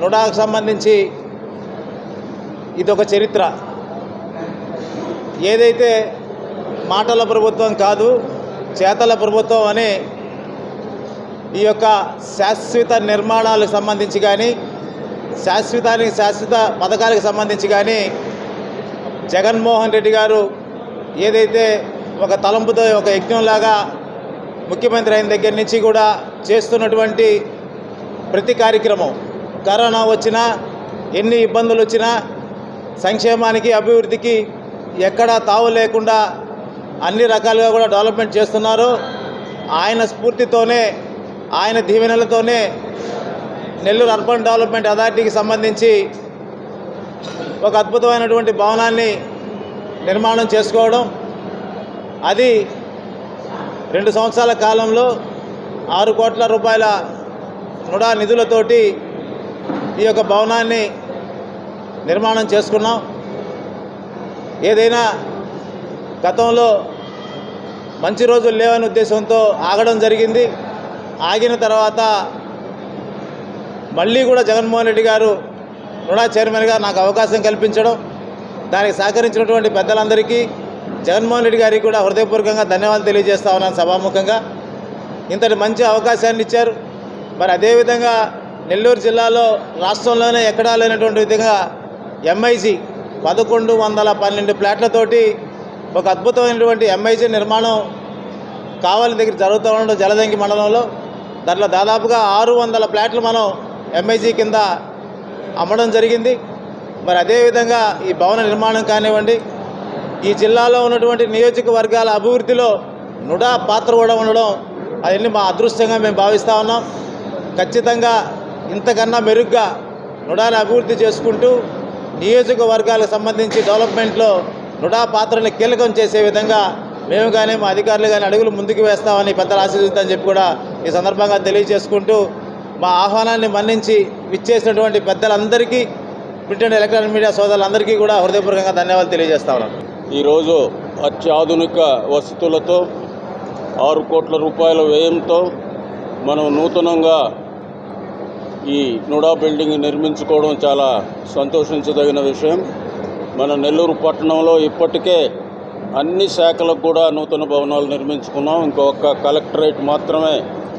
నుడాకు సంబంధించి ఇదొక చరిత్ర. ఏదైతే మాటల ప్రభుత్వం కాదు చేతల ప్రభుత్వం అని ఈ యొక్క శాశ్వత నిర్మాణాలకు సంబంధించి కానీ శాశ్వతానికి శాశ్వత పథకాలకు సంబంధించి కానీ జగన్మోహన్ రెడ్డి గారు ఏదైతే ఒక తలంపుతో ఒక యజ్ఞంలాగా ముఖ్యమంత్రి అయిన దగ్గర నుంచి కూడా చేస్తున్నటువంటి ప్రతి కార్యక్రమం కరోనా వచ్చినా ఎన్ని ఇబ్బందులు వచ్చినా సంక్షేమానికి అభివృద్ధికి ఎక్కడా తావు లేకుండా అన్ని రకాలుగా కూడా డెవలప్మెంట్ చేస్తున్నారు. ఆయన స్ఫూర్తితోనే ఆయన దీవెనలతోనే నెల్లూరు అర్బన్ డెవలప్మెంట్ అథారిటీకి సంబంధించి ఒక అద్భుతమైనటువంటి భవనాన్ని నిర్మాణం చేసుకోవడం. అది రెండు సంవత్సరాల కాలంలో ఆరు కోట్ల రూపాయల నుడా నిధులతోటి ఈ యొక్క భవనాన్ని నిర్మాణం చేసుకున్నాం. ఏదైనా గతంలో మంచి రోజులు లేవని ఉద్దేశంతో ఆగడం జరిగింది. ఆగిన తర్వాత మళ్ళీ కూడా జగన్మోహన్ రెడ్డి గారు రుణా చైర్మన్గా నాకు అవకాశం కల్పించడం దానికి సహకరించినటువంటి పెద్దలందరికీ జగన్మోహన్ రెడ్డి గారికి కూడా హృదయపూర్వకంగా ధన్యవాదాలు తెలియజేస్తా ఉన్నాను సభాముఖంగా. ఇంతటి మంచి అవకాశాన్ని ఇచ్చారు. మరి అదేవిధంగా నెల్లూరు జిల్లాలో రాష్ట్రంలోనే ఎక్కడా లేనటువంటి విధంగా ఎంఐజీ పదకొండు వందల పన్నెండు ప్లాట్లతోటి ఒక అద్భుతమైనటువంటి ఎంఐజీ నిర్మాణం కావాలి దగ్గర జరుగుతూ ఉండడం జలదంకి మండలంలో. దాంట్లో దాదాపుగా ఆరు వందల ప్లాట్లు మనం ఎంఐజీ కింద అమ్మడం జరిగింది. మరి అదేవిధంగా ఈ భవన నిర్మాణం కానివ్వండి ఈ జిల్లాలో ఉన్నటువంటి నియోజకవర్గాల అభివృద్ధిలో నుడా పాత్ర కూడా ఉండడం అవన్నీ మా అదృష్టంగా మేము భావిస్తూ ఉన్నాం. ఖచ్చితంగా ఇంతకన్నా మెరుగ్గా నుడాను అభివృద్ధి చేసుకుంటూ నియోజకవర్గాలకు సంబంధించి డెవలప్మెంట్లో నుడా పాత్రని కీలకం చేసే విధంగా మేము కానీ మా అధికారులు కానీ అడుగులు ముందుకు వేస్తామని పెద్దలు ఆశీర్వదిద్దని చెప్పి కూడా ఈ సందర్భంగా తెలియజేసుకుంటూ మా ఆహ్వానాన్ని మన్నించి విచ్చేసినటువంటి పెద్దలందరికీ బ్రిటన్ ఎలక్ట్రానిక్ మీడియా సోదరులందరికీ కూడా హృదయపూర్వకంగా ధన్యవాదాలు తెలియజేస్తా ఉన్నాను. ఈరోజు అత్యాధునిక వసతులతో ఆరు కోట్ల రూపాయల వ్యయంతో మనం నూతనంగా ఈ నుడా బిల్డింగ్ నిర్మించుకోవడం చాలా సంతోషించదగిన విషయం. మన నెల్లూరు పట్టణంలో ఇప్పటికే అన్ని శాఖలకు కూడా నూతన భవనాలు నిర్మించుకున్నాం. ఇంకొక కలెక్టరేట్ మాత్రమే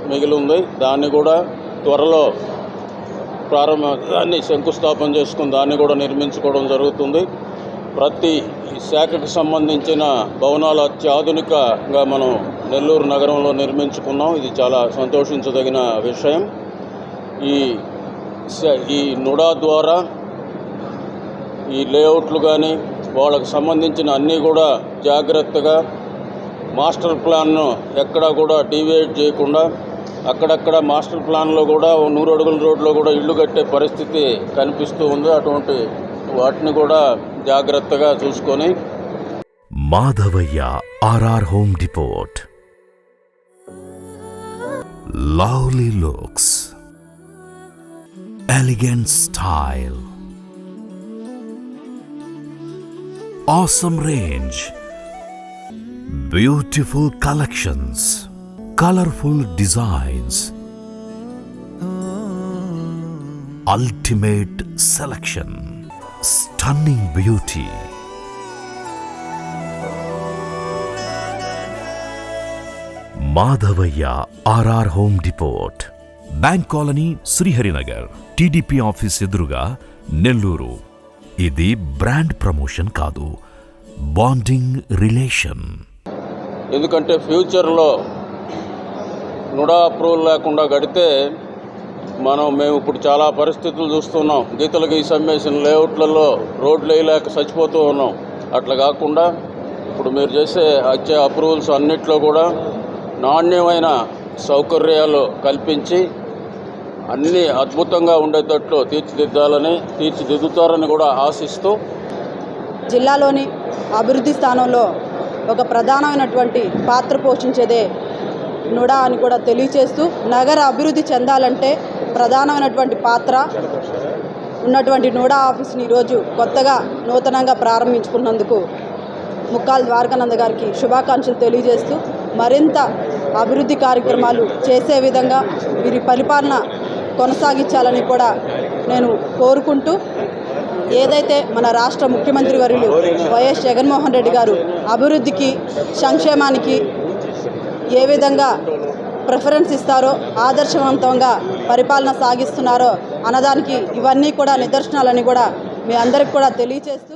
మిగిలి ఉంది దాన్ని కూడా త్వరలో ప్రారంభ దాన్ని శంకుస్థాపన చేసుకుని దాన్ని కూడా నిర్మించుకోవడం జరుగుతుంది. ప్రతి శాఖకు సంబంధించిన భవనాలు అత్యాధునికంగా మనం నెల్లూరు నగరంలో నిర్మించుకున్నాం. ఇది చాలా సంతోషించదగిన విషయం. ఈ ఈ నుడా ద్వారా ఈ లేఅవుట్లు కానీ వాళ్ళకు సంబంధించిన అన్నీ కూడా జాగ్రత్తగా మాస్టర్ ప్లాన్ను ఎక్కడా కూడా డీవియేట్ చేయకుండా అక్కడక్కడ మాస్టర్ ప్లాన్లో కూడా నూరు అడుగుల రోడ్లో కూడా ఇల్లు కట్టే పరిస్థితి కనిపిస్తూ ఉంది. అటువంటి వాటిని కూడా జాగ్రత్తగా చూసుకొని Madhavayya RR home depot lovely looks. elegant style, awesome range, beautiful collections, colorful designs, ultimate selection, stunning beauty. Madhavaya RR Home Depot. Bank colony Sriharinagar. TDP office ఎదురుగా నెల్లూరు. ఇది బ్రాండ్ ప్రమోషన్ కాదు బాండింగ్ రిలేషన్. ఎందుకంటే ఫ్యూచర్లో NUDA approval లేకుండా గడితే మనం మేము ఇప్పుడు చాలా పరిస్థితులు చూస్తున్నాం. గీతలు గీసమ్మేసిన లేఅవుట్లలో రోడ్లు వేయలేక చచ్చిపోతూ ఉన్నాం. అట్లా కాకుండా ఇప్పుడు మీరు చేసే వచ్చే అప్రూవల్స్ అన్నిట్లో కూడా నాణ్యమైన సౌకర్యాలు కల్పించి అన్ని అద్భుతంగా ఉండేటట్లు తీర్చిదిద్దాలని తీర్చిదిద్దుతారని కూడా ఆశిస్తూ జిల్లాలోని అభివృద్ధి స్థానంలో ఒక ప్రధానమైనటువంటి పాత్ర పోషించేదే నుడా అని కూడా తెలియచేస్తూ నగర అభివృద్ధి చెందాలంటే ప్రధానమైనటువంటి పాత్ర ఉన్నటువంటి నూడా ఆఫీస్ని ఈరోజు కొత్తగా నూతనంగా ప్రారంభించుకున్నందుకు ముక్కాల్ ద్వారకానంద గారికి శుభాకాంక్షలు తెలియజేస్తూ మరింత అభివృద్ధి కార్యక్రమాలు చేసే విధంగా వీరి పరిపాలన కొనసాగించాలని కూడా నేను కోరుకుంటూ ఏదైతే మన రాష్ట్ర ముఖ్యమంత్రి వర్యులు వైఎస్ జగన్మోహన్ రెడ్డి గారు అభివృద్ధికి సంక్షేమానికి ఏ విధంగా ప్రిఫరెన్స్ ఇస్తారో ఆదర్శవంతంగా పరిపాలన సాగిస్తున్నారో అన్నదానికి ఇవన్నీ కూడా నిదర్శనాలని కూడా మీ అందరికి కూడా తెలియచేస్తూ